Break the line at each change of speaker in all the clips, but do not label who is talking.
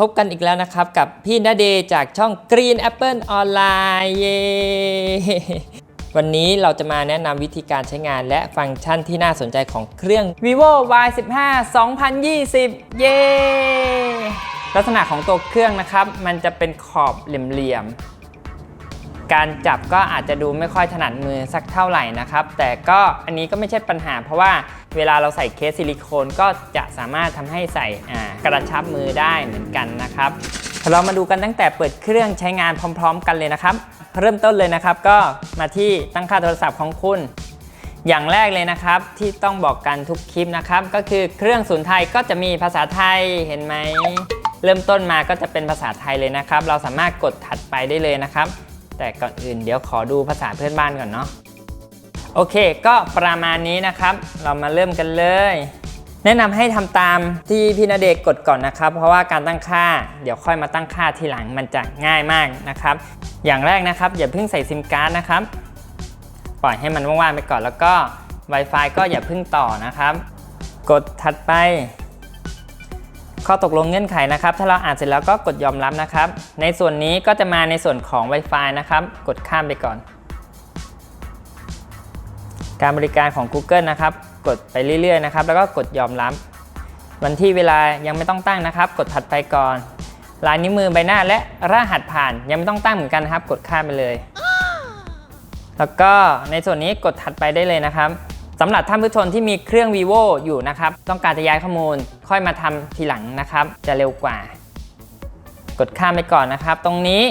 พบกันอีกแล้วนะครับกับพี่ณเดชน์จากช่อง Green Apple Online เวันนี้เราจะมาแนะนำวิธีการใช้งานและฟังก์ชันที่น่าสนใจของเครื่อง vivo y 1 5 2020 เย้ลักษณะของตัวเครื่องนะครับ มันจะเป็นขอบเหลี่ยมๆ การจับก็อาจจะดูไม่ค่อยถนัดมือสักเท่าไหร่นะครับ แต่ก็อันนี้ก็ไม่ใช่ปัญหา เพราะว่าเวลาเราใส่เคสซิลิโคนก็จะสามารถทำให้ใส่กระชับมือได้เหมือนกันนะครับเรามาดูกันตั้งแต่เปิดเครื่องใช้งานพร้อม ๆ กันเลยนะครับ เริ่มต้นเลยนะครับก็มาที่ตั้งค่าโทรศัพท์ของคุณ อย่างแรกเลยนะครับที่ต้องบอกกันทุกคลิปนะครับ ก็คือเครื่องศูนย์ไทยก็จะมีภาษาไทยเห็นไหมเริ่มต้นมาก็จะเป็นภาษาไทยเลยนะครับ เราสามารถกดถัดไปได้เลยนะครับ แต่ก่อนอื่นเดี๋ยวขอดูภาษาเพื่อนบ้านก่อนเนาะโอเค ก็ประมาณนี้นะครับ เรามาเริ่มกันเลย แนะนำให้ทำตามที่พี่ณเดชน์กดก่อนนะครับ เพราะว่าการตั้งค่า เดี๋ยวค่อยมาตั้งค่าทีหลังมันจะง่ายมากนะครับ อย่างแรกนะครับ อย่าเพิ่งใส่ซิมการ์ดนะครับ ปล่อยให้มันว่างๆไปก่อนแล้วก็ Wi-Fi ก็อย่าเพิ่งต่อนะครับ กดถัดไป ข้อตกลงเงื่อนไขนะครับ ถ้าเราอ่านเสร็จแล้วก็กดยอมรับนะครับ ในส่วนนี้ก็จะมาในส่วนของ Wi-Fi นะครับ กดข้ามไปก่อน การบริการของ Google นะครับ กดไปเรื่อยๆนะครับ แล้วก็กดยอมรับ วันที่เวลายังไม่ต้องตั้งนะครับ กดถัดไปก่อน ลายนิ้วมือใบหน้าและรหัสผ่านยังไม่ต้องตั้งเหมือนกันนะครับ กดข้ามไปเลย แล้วก็ในส่วนนี้กดถัดไปได้เลยนะครับ สำหรับท่านผู้ชมที่มีเครื่อง vivo อยู่นะครับ ต้องการจะย้ายข้อมูลค่อยมาทำทีหลังนะครับ จะเร็วกว่า กดข้ามไปก่อนนะครับ ตรงนี้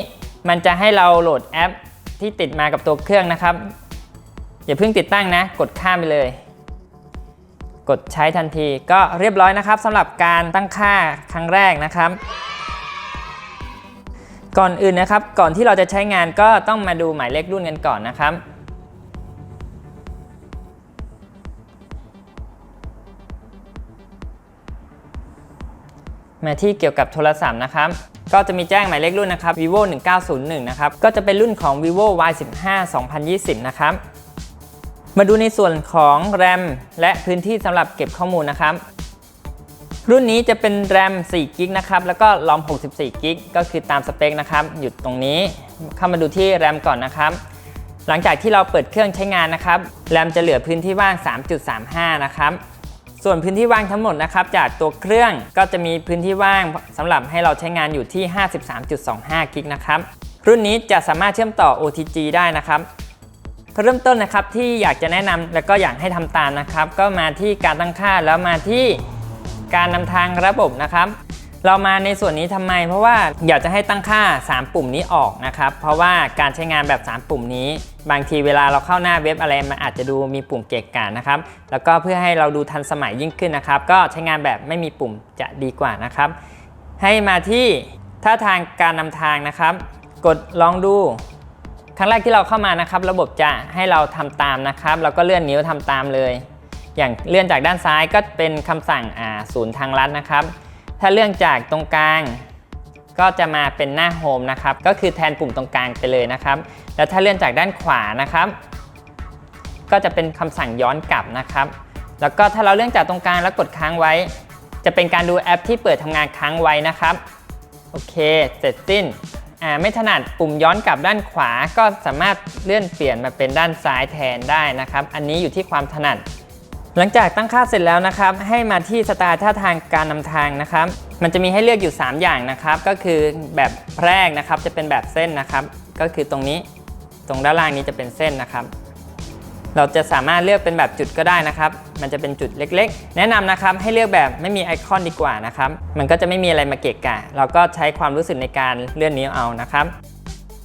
มันจะให้เราโหลดแอปที่ติดมากับตัวเครื่องนะครับ อย่าเพิ่งติดตั้งนะ กดข้ามไปเลย กดใช้ทันทีก็เรียบร้อยนะครับสำหรับการตั้งค่าครั้งแรกนะครับ ก่อนอื่นนะครับ ก่อนที่เราจะใช้งานก็ต้องมาดูหมายเลขรุ่นกันก่อนนะครับ มาที่เกี่ยวกับโทรศัพท์นะครับก็จะมีแจ้งหมายเลขรุ่นนะครับ vivo 1901 นะครับ ก็จะเป็นรุ่นของ vivo y 1 5 2020 นะครับ มาดูในส่วนของ RAM และพื้นที่สำหรับเก็บข้อมูลนะครับ รุ่นนี้จะเป็น RAM 4 g b นะครับ แล้วก็ ROM 64 g b ก็คือตามสเปคนะครับอยู่ตรงนี้ เข้ามาดูที่ RAM ก่อนนะครับ หลังจากที่เราเปิดเครื่องใช้งานนะครับ RAM จะเหลือพื้นที่ว่าง 3.35 นะครับ ส่วนพื้นที่ว่างทั้งหมดนะครับจากตัวเครื่องก็จะมีพื้นที่ว่างสำหรับให้เราใช้งานอยู่ที่ 53.25 กิกนะครับรุ่นนี้จะสามารถเชื่อมต่อ OTG ได้นะครับเริ่มต้นนะครับที่อยากจะแนะนำและก็อยากให้ทำตามนะครับ ก็มาที่การตั้งค่าแล้วมาที่การนำทางระบบนะครับ เรามาในส่วนนี้ทำไม เพราะว่าอยากจะให้ตั้งค่า 3 ปุ่มนี้ออกนะครับ เพราะว่าการใช้งานแบบ 3 ปุ่มนี้ บางทีเวลาเราเข้าหน้าเว็บอะไรมันอาจจะดูมีปุ่มเกะกะนะครับ แล้วก็เพื่อให้เราดูทันสมัยยิ่งขึ้นนะครับ ก็ใช้งานแบบไม่มีปุ่มจะดีกว่านะครับ ให้มาที่ท่าทางการนำทางนะครับ กดลองดูครั้งแรกที่เราเข้ามานะครับ ระบบจะให้เราทำตามนะครับเราก็เลื่อนนิ้วทำตามเลย อย่างเลื่อนจากด้านซ้ายก็เป็นคำสั่งศูนย์ทางลัดนะครับ ถ้าเลื่อนจากตรงกลาง ก็จะมาเป็นหน้าโฮมนะครับ ก็คือแทนปุ่มตรงกลางไปเลยนะครับ แล้วถ้าเลื่อนจากด้านขวานะครับ ก็จะเป็นคำสั่งย้อนกลับนะครับ แล้วก็ถ้าเราเลื่อนจากตรงกลางแล้วกดค้างไว้ จะเป็นการดูแอปที่เปิดทำงานค้างไว้นะครับ โอเค เสร็จสิ้นไม่ถนัดปุ่มย้อนกลับด้านขวา ก็สามารถเลื่อนเปลี่ยนมาเป็นด้านซ้ายแทนได้นะครับ อันนี้อยู่ที่ความถนัด หลังจากตั้งค่าเสร็จแล้วนะครับ ให้มาที่สไตล์ท่าทางการนำทางนะครับ มันจะมีให้เลือกอยู่ 3 อย่างนะครับ ก็คือแบบแรกนะครับจะเป็นแบบเส้นนะครับ ก็คือตรงนี้ตรงด้านล่างนี้จะเป็นเส้นนะครับ เราจะสามารถเลือกเป็นแบบจุดก็ได้นะครับ มันจะเป็นจุดเล็กๆ แนะนำนะครับให้เลือกแบบไม่มีไอคอนดีกว่านะครับ มันก็จะไม่มีอะไรมาเกะกะ เราก็ใช้ความรู้สึกในการเลื่อนนิ้วเอานะครับ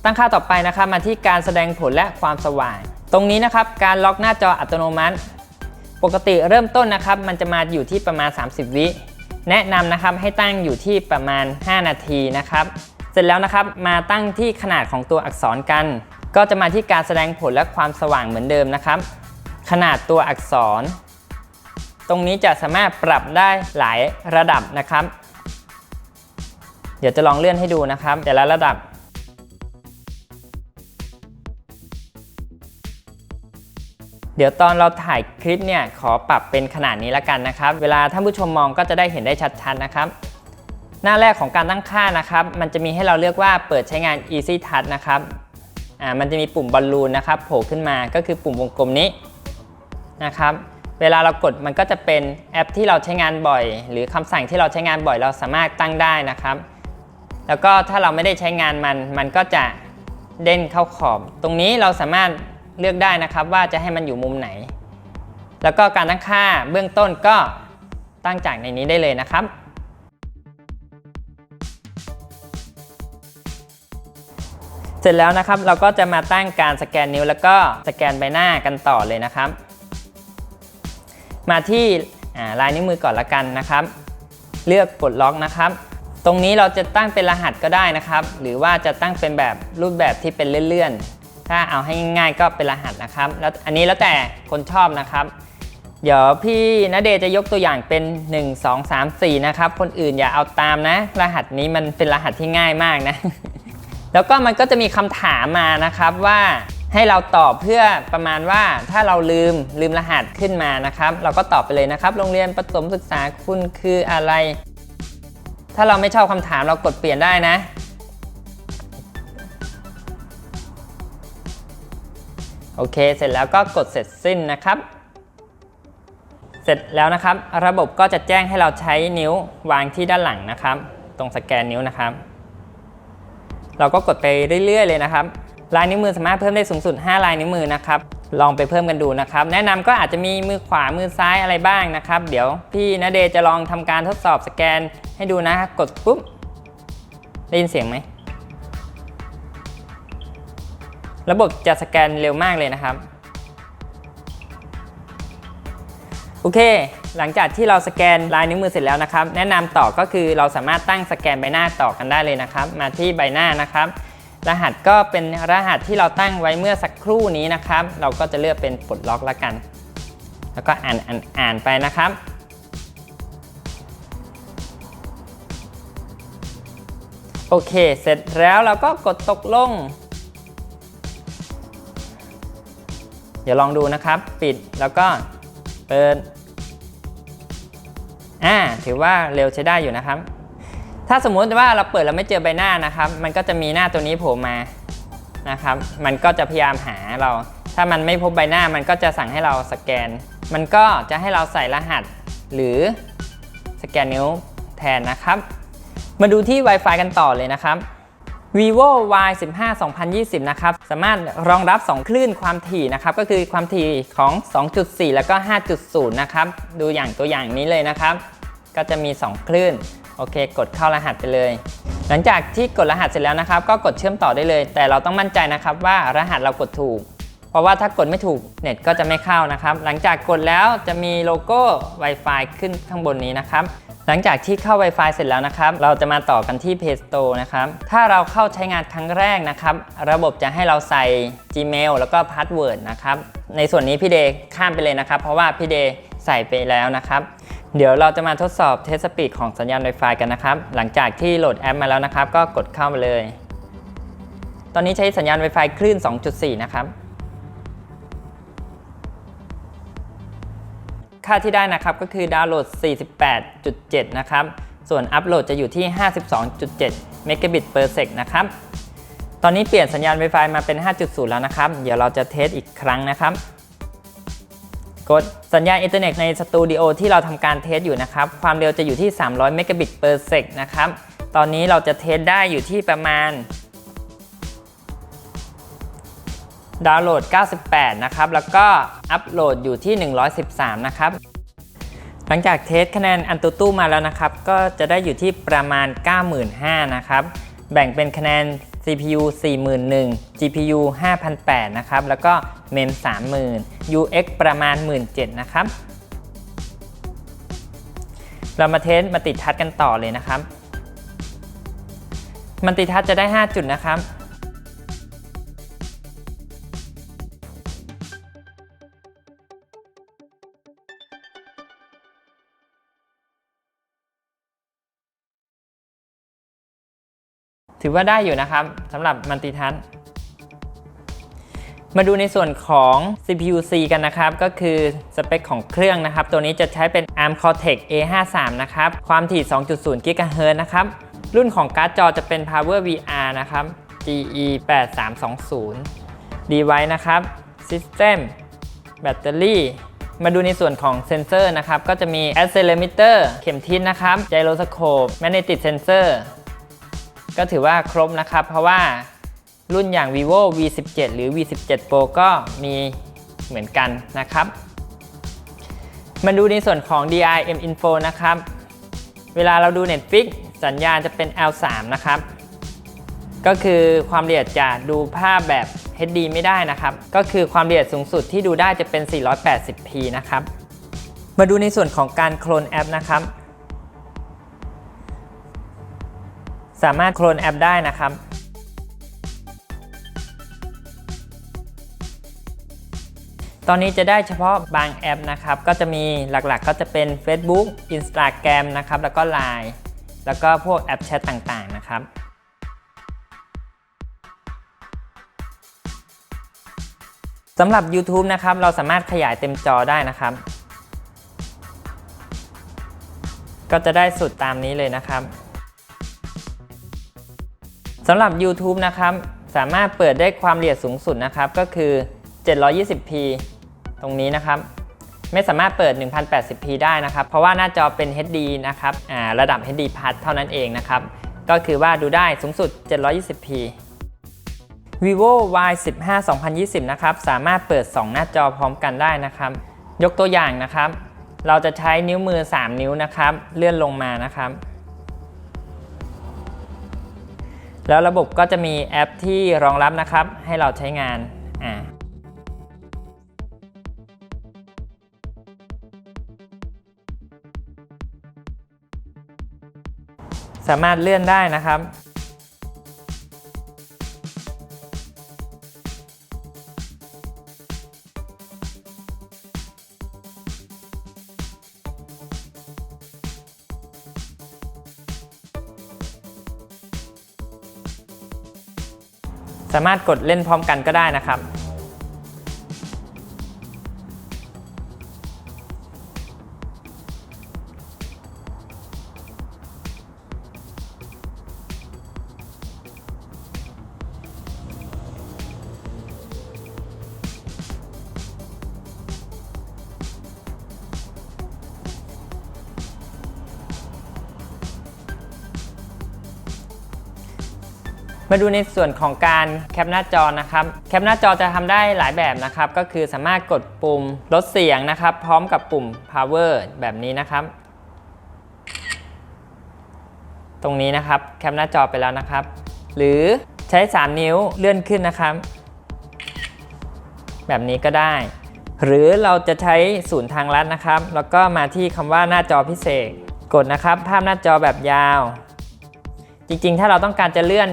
ตั้งค่าต่อไปนะครับมาที่การแสดงผลและความสว่าง ตรงนี้นะครับการล็อกหน้าจออัตโนมัติ ปกติเริ่มต้นนะครับมันจะมาอยู่ที่ประมาณ 30 วิแนะนำนะครับให้ตั้งอยู่ที่ประมาณ 5 นาทีนะครับ เสร็จแล้วนะครับมาตั้งที่ขนาดของตัวอักษรกัน ก็จะมาที่การแสดงผลและความสว่างเหมือนเดิมนะครับ ขนาดตัวอักษร ตรงนี้จะสามารถปรับได้หลายระดับนะครับ เดี๋ยวจะลองเลื่อนให้ดูนะครับ แต่ละระดับ เดี๋ยวตอนเราถ่ายคลิปเนี่ยขอปรับเป็นขนาดนี้แล้วกันนะครับ เวลาท่านผู้ชมมองก็จะได้เห็นได้ชัดๆนะครับ หน้าแรกของการตั้งค่านะครับ มันจะมีให้เราเลือกว่าเปิดใช้งาน Easy Touch นะครับอ่ามันจะมีปุ่มบอลลูนนะครับโผล่ขึ้นมาก็คือปุ่มวงกลมนี้นะครับเวลาเรากดมันก็จะเป็นแอปที่เราใช้งานบ่อย หรือคำสั่งที่เราใช้งานบ่อยเราสามารถตั้งได้นะครับ แล้วก็ถ้าเราไม่ได้ใช้งานมัน มันก็จะเด้นเข้าขอบ ตรงนี้เราสามารถ เลือกได้นะครับว่าจะให้มันอยู่มุมไหน แล้วก็การตั้งค่าเบื้องต้นก็ตั้งจากในนี้ได้เลยนะครับ เสร็จแล้วนะครับเราก็จะมาตั้งการสแกนนิ้ว แล้วก็สแกนใบหน้ากันต่อเลยนะครับ มาที่ลายนิ้วมือก่อนละกันนะครับ เลือกปลดล็อกนะครับ ตรงนี้เราจะตั้งเป็นรหัสก็ได้นะครับ หรือว่าจะตั้งเป็นแบบรูปแบบที่เป็นเลื่อนๆ ถ้าเอาให้ง่ายก็เป็นรหัสนะครับ แล้วอันนี้แล้วแต่คนชอบนะครับ เดี๋ยวพี่ณเดชน์จะยกตัวอย่างเป็น 1 2 3 4 นะครับ คนอื่นอย่าเอาตามนะ รหัสนี้มันเป็นรหัสที่ง่ายมากนะ แล้วก็มันก็จะมีคำถามมานะครับว่าให้เราตอบเพื่อประมาณว่าถ้าเราลืมลืมรหัสขึ้นมานะครับ เราก็ตอบไปเลยนะครับ โรงเรียนประถมศึกษาคุณคืออะไร ถ้าเราไม่ชอบคำถามเรากดเปลี่ยนได้นะ โอเค เสร็จแล้วก็กดเสร็จสิ้นนะครับ เสร็จแล้วนะครับ ระบบก็จะแจ้งให้เราใช้นิ้ววางที่ด้านหลังนะครับ ตรงสแกนนิ้วนะครับ เราก็กดไปเรื่อยๆ เลยนะครับ ลายนิ้วมือสามารถเพิ่มได้สูงสุด 5 ลายนิ้วมือนะครับ ลองไปเพิ่มกันดูนะครับ แนะนำก็อาจจะมีมือขวา มือซ้ายอะไรบ้างนะครับ เดี๋ยวพี่ณเดชน์จะลองทำการทดสอบสแกนให้ดูนะ กดปุ๊บ ได้ยินเสียงไหม ระบบจะสแกนเร็วมากเลยนะครับ โอเค หลังจากที่เราสแกนลายนิ้วมือเสร็จแล้วนะครับ แนะนำต่อก็คือเราสามารถตั้งสแกนใบหน้าต่อกันได้เลยนะครับ มาที่ใบหน้านะครับ รหัสก็เป็นรหัสที่เราตั้งไว้เมื่อสักครู่นี้นะครับ เราก็จะเลือกเป็นปลดล็อกแล้วกัน แล้วก็อ่านอ่านอ่านไปนะครับโอเค เสร็จแล้วเราก็กดตกลง เดี๋ยวลองดูนะครับ ปิดแล้วก็เปิดอ่าถือว่าเร็วใช้ได้อยู่นะครับ ถ้าสมมุติว่าเราเปิดแล้วไม่เจอใบหน้านะครับ มันก็จะมีหน้าตัวนี้โผล่มานะครับ มันก็จะพยายามหาเรา ถ้ามันไม่พบใบหน้ามันก็จะสั่งให้เราสแกน มันก็จะให้เราใส่รหัส หรือสแกนนิ้วแทนนะครับ มาดูที่ Wi-Fi กันต่อเลยนะครับ vivo y 15 2020 นะครับ สามารถรองรับ 2 คลื่นความถี่นะครับ ก็คือความถี่ของ 2.4 แล้วก็ 5.0 นะครับ ดูอย่างตัวอย่างนี้เลยนะครับ ก็จะมี 2 คลื่น โอเค กดเข้ารหัสไปเลย หลังจากที่กดรหัสเสร็จแล้วนะครับ ก็กดเชื่อมต่อได้เลย แต่เราต้องมั่นใจนะครับว่ารหัสเรากดถูก เพราะว่าถ้ากดไม่ถูกเน็ตก็จะไม่เข้านะครับ หลังจากกดแล้วจะมีโลโก้ Wi-Fi ขึ้นข้างบนนี้นะครับ หลังจากที่เข้า Wi-Fi เสร็จแล้วนะครับ เราจะมาต่อกันที่ Play Store นะครับ ถ้าเราเข้าใช้งานครั้งแรกนะครับ ระบบจะให้เราใส่ Gmail แล้วก็ Password นะครับ ในส่วนนี้พี่เดย์ข้ามไปเลยนะครับ เพราะว่าพี่เดย์ใส่ไปแล้วนะครับเดี๋ยวเราจะมาทดสอบเทสสปีดของสัญญาณ Wi-Fi กันนะครับ หลังจากที่โหลดแอปมาแล้วนะครับ ก็กดเข้ามาเลย ตอนนี้ใช้สัญญาณ Wi-Fi คลื่น 2.4 นะครับ ค่าที่ได้นะครับก็คือดาวน์โหลด 48.7 นะครับ ส่วนอัปโหลดจะอยู่ที่ 52.7 เมกะบิต per sec นะครับ ตอนนี้เปลี่ยนสัญญาณ Wi-Fi มาเป็น 5.0 แล้วนะครับ เดี๋ยวเราจะเทสอีกครั้งนะครับ กดสัญญาณอินเทอร์เน็ตในสตูดิโอที่เราทำการเทสอยู่นะครับ ความเร็วจะอยู่ที่ 300 เมกะบิต per sec นะครับ ตอนนี้เราจะเทสได้อยู่ที่ประมาณ ดาวน์โหลด 98 นะครับ แล้วก็อัปโหลดอยู่ที่ 113 นะครับ หลังจากเทสคะแนนอันตูตู้มาแล้วนะครับ ก็จะได้อยู่ที่ประมาณ 95,000นะครับ แบ่งเป็นคะแนน CPU 41,000 GPU 5,008นะครับ แล้วก็ MEM 30,000 UX ประมาณ 17,000นะครับ เรามาเทสมาติดทัชกันต่อเลยนะครับ มันติทัชจะได้ 5 จุดนะครับ ถือว่าได้อยู่นะครับสำหรับมันติทัศน์มาดูในส่วนของ CPU-C กันนะครับ ก็คือสเปคของเครื่องนะครับ ตัวนี้จะใช้เป็น ARM Cortex A53 นะครับ ความถี่ 2.0 GHz นะครับ รุ่นของการ์ดจอจะเป็น Power VR นะครับ GE8320 Device นะครับ System แบตเตอรี่ มาดูในส่วนของเซนเซอร์นะครับ ก็จะมี accelerometer เข็มทิศนะครับ gyroscope magnetic sensor ก็ถือว่าครบนะครับ เพราะว่ารุ่นอย่าง vivo v17 หรือ v17 pro ก็มีเหมือนกันนะครับ มาดูในส่วนของ DRM info นะครับ เวลาเราดู Netflix สัญญาณจะเป็น L3 นะครับ ก็คือความละเอียดจะดูภาพแบบ HD ไม่ได้นะครับ ก็คือความละเอียดสูงสุดที่ดูได้จะเป็น 480p นะครับ มาดูในส่วนของการโคลนแอปนะครับ สามารถโคลนแอปได้นะครับตอนนี้จะได้เฉพาะบางแอปนะครับ ก็จะมีหลักๆ ก็จะเป็น Facebook Instagram นะครับ แล้วก็ Line แล้วก็พวกแอปแชทต่างๆ นะครับ สำหรับ YouTube นะครับ เราสามารถขยายเต็มจอได้นะครับ ก็จะได้สุดตามนี้เลยนะครับ สำหรับ YouTube นะครับสามารถเปิดได้ความละเอียดสูงสุดนะครับก็คือ 720p ตรงนี้นะครับ ไม่สามารถเปิด 1080p ได้นะครับ เพราะว่าหน้าจอเป็น HD นะครับระดับ HD Plus เท่านั้นเองนะครับ ก็คือว่าดูได้สูงสุด 720p vivo y 1 5 2020 นะครับ สามารถเปิด 2 หน้าจอพร้อมกันได้นะครับ ยกตัวอย่างนะครับ เราจะใช้นิ้วมือ 3 นิ้วนะครับ เลื่อนลงมานะครับ แล้วระบบก็จะมีแอปที่รองรับนะครับ ให้เราใช้งานอ่าสามารถเลื่อนได้นะครับามารถกดเล่นพร้อมกันก็ได้นะครับ มาดูในส่วนของการแคปหน้าจอนะครับ แคปหน้าจอจะทำได้หลายแบบนะครับ ก็คือสามารถกดปุ่มลดเสียงนะครับ พร้อมกับปุ่ม power แบบนี้นะครับ ตรงนี้นะครับแคปหน้าจอไปแล้วนะครับ หรือใช้ 3 นิ้วเลื่อนขึ้นนะครับ แบบนี้ก็ได้ หรือเราจะใช้ศูนย์ทางลัดนะครับ แล้วก็มาที่คำว่าหน้าจอพิเศษ กดนะครับ ภาพหน้าจอแบบยาว จริงๆ ถ้าเราต้องการจะเลื่อน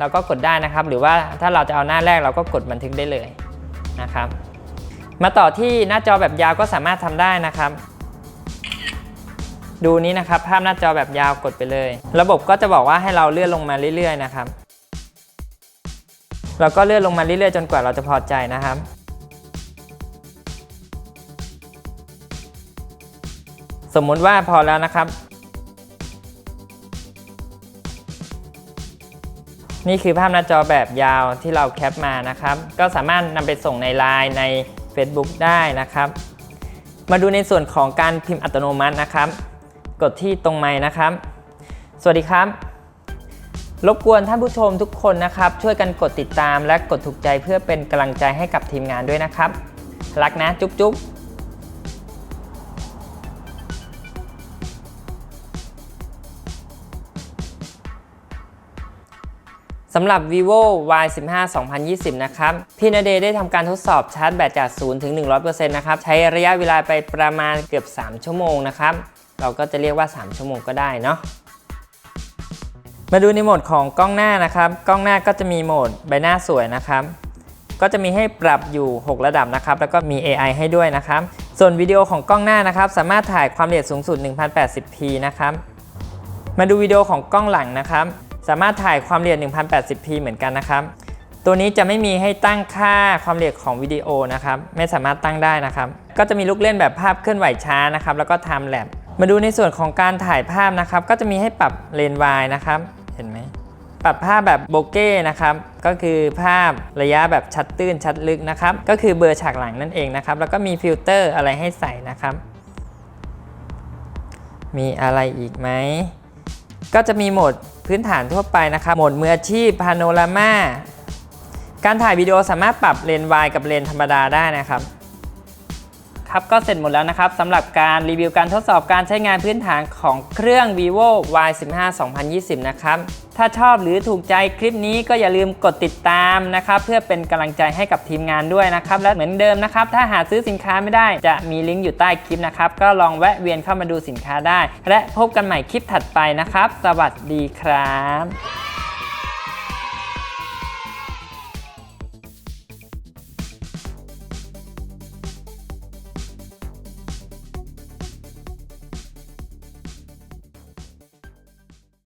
เราก็กดได้นะครับ หรือว่าถ้าเราจะเอาหน้าแรกเราก็กดบันทึกได้เลยนะครับ มาต่อที่หน้าจอแบบยาวก็สามารถทำได้นะครับ ดูนี้นะครับ ภาพหน้าจอแบบยาวกดไปเลย ระบบก็จะบอกว่าให้เราเลื่อนลงมาเรื่อยๆนะครับเราก็เลื่อนลงมาเรื่อยๆจนกว่าเราจะพอใจนะครับสมมุติว่าพอแล้วนะครับ นี่คือภาพหน้าจอแบบยาวที่เราแคปมานะครับ ก็สามารถนำไปส่งใน Line ใน Facebook ได้นะครับ มาดูในส่วนของการพิมพ์อัตโนมัตินะครับ กดที่ตรงไม้นะครับ สวัสดีครับ รบกวนท่านผู้ชมทุกคนนะครับ ช่วยกันกดติดตามและกดถูกใจเพื่อเป็นกำลังใจให้กับทีมงานด้วยนะครับ รักนะจุ๊บจุ๊บำหรับ vivo y 1 5 2020 นะครับ พี่นาเดได้ทำการทดสอบชาร์จแบตจาก 0 ถึง 100%นะครับ ใช้ระยะเวลาไปประมาณเกือบ 3 ชั่วโมงนะครับ เราก็จะเรียกว่า 3 ชั่วโมงก็ได้เนาะ มาดูในโหมดของกล้องหน้านะครับ กล้องหน้าก็จะมีโหมดใบหน้าสวยนะครับ ก็จะมีให้ปรับอยู่ 6 ระดับนะครับ แล้วก็มี AI ให้ด้วยนะครับ ส่วนวิดีโอของกล้องหน้านะครับ สามารถถ่ายความละเอียดสูงสุด 1080p นะครับ มาดูวิดีโอของกล้องหลังนะครับ สามารถถ่ายความละเอียด 1080p เหมือนกันนะครับ ตัวนี้จะไม่มีให้ตั้งค่าความละเอียดของวิดีโอนะครับ ไม่สามารถตั้งได้นะครับ ก็จะมีลูกเล่นแบบภาพเคลื่อนไหวช้านะครับ แล้วก็ Time-lap s มาดูในส่วนของการถ่ายภาพนะครับ ก็จะมีให้ปรับเลนส์วายนะครับ เห็นไหม ปรับภาพแบบโบเก้นะครับ ก็คือภาพระยะแบบชัดตื้นชัดลึกนะครับ ก็คือเบอร์ฉากหลังนั่นเองนะครับ แล้วก็มีฟิลเตอร์อะไรให้ใส่นะครับ มีอะไรอีกไหม ก็จะมีโหมดพื้นฐานทั่วไปนะครับ โหมดมืออาชีพพาโนรามา การถ่ายวิดีโอสามารถปรับเลนส์วายกับเลนส์ธรรมดาได้นะครับ ครับก็เสร็จหมดแล้วนะครับสำหรับการรีวิวการทดสอบการใช้งานพื้นฐานของเครื่อง vivo y 1 5 2020 นะครับ ถ้าชอบหรือถูกใจคลิปนี้ก็อย่าลืมกดติดตามนะครับ เพื่อเป็นกำลังใจให้กับทีมงานด้วยนะครับ และเหมือนเดิมนะครับ ถ้าหาซื้อสินค้าไม่ได้จะมีลิงก์อยู่ใต้คลิปนะครับ ก็ลองแวะเวียนเข้ามาดูสินค้าได้ และพบกันใหม่คลิปถัดไปนะครับ สวัสดีครับ